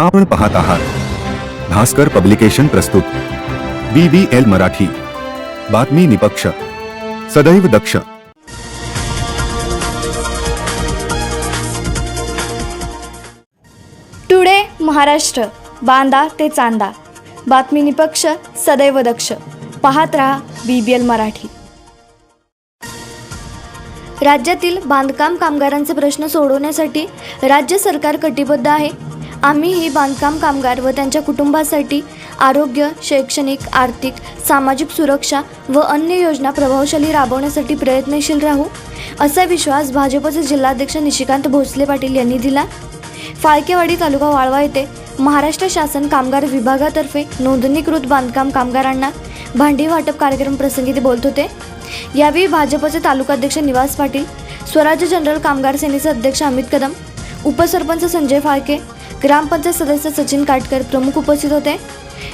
आपण पाहत आहात. भास्कर पब्लिकेशन प्रस्तुत. B B L Marathi. बातमी निपक्ष. सदैव दक्ष. टुडे महाराष्ट्र. बांदा ते चांदा. बातमी निपक्ष सदैव दक्ष. पाहत रहा बी बी एल मराठी. राज्यातील बांधकाम कामगारांचे प्रश्न सोडवण्यासाठी राज्य सरकार कटिबद्ध आहे. आम्ही ही बांधकाम कामगार व त्यांच्या कुटुंबासाठी आरोग्य शैक्षणिक आर्थिक सामाजिक सुरक्षा व अन्य योजना प्रभावशाली राबवण्यासाठी प्रयत्नशील राहू असा विश्वास भाजपचे जिल्हाध्यक्ष निशिकांत भोसले पाटील यांनी दिला. फाळकेवाडी तालुका वाळवा येथे महाराष्ट्र शासन कामगार विभागातर्फे नोंदणीकृत बांधकाम कामगारांना भांडी वाटप कार्यक्रम प्रसंगी ते बोलत होते. यावेळी भाजपचे तालुकाध्यक्ष निवास पाटील स्वराज्य जनरल कामगार सेनेचे अध्यक्ष अमित कदम उपसरपंच संजय फाळके ग्रामपंचायत सदस्य सचिन काटकर प्रमुख उपस्थित होते.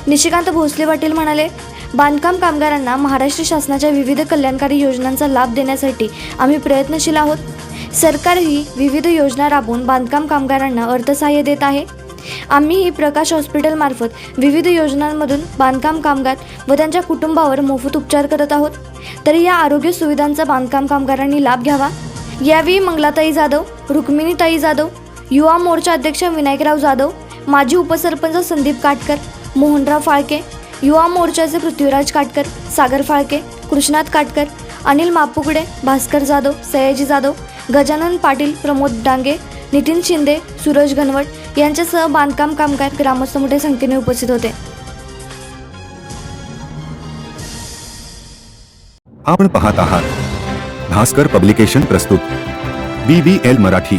निशिकांत भोसले पाटील म्हणाले बांधकाम कामगारांना महाराष्ट्र शासनाच्या विविध कल्याणकारी योजनांचा लाभ देण्यासाठी आम्ही प्रयत्नशील आहोत. सरकारही विविध योजना राबवून बांधकाम कामगारांना अर्थसहाय्य देत आहे. आम्हीही प्रकाश हॉस्पिटलमार्फत विविध योजनांमधून बांधकाम कामगार व त्यांच्या कुटुंबावर मोफत उपचार करत आहोत. तरी या आरोग्य सुविधांचा बांधकाम कामगारांनी लाभ घ्यावा. यावेळी मंगलाताई जाधव रुक्मिणीताई जाधव युवा मोर्चा अध्यक्ष विनायकराव जाधव माजी उपसरपंच संदीप काटकर मोहनराव फाळके युवा मोर्चाचे पृथ्वीराज काटकर सागर फाळके कृष्णात काटकर अनिल मापुकडे भास्कर जाधव सयाजी जाधव गजानन पाटील प्रमोद डांगे नितीन शिंदे सूरज घनवट यांच्यासह बांधकाम कामगार ग्रामस्थ मोठ्या संख्येने उपस्थित होते. आपण पाहत आहात भास्कर पब्लिकेशन प्रस्तुत बी बी एल मराठी.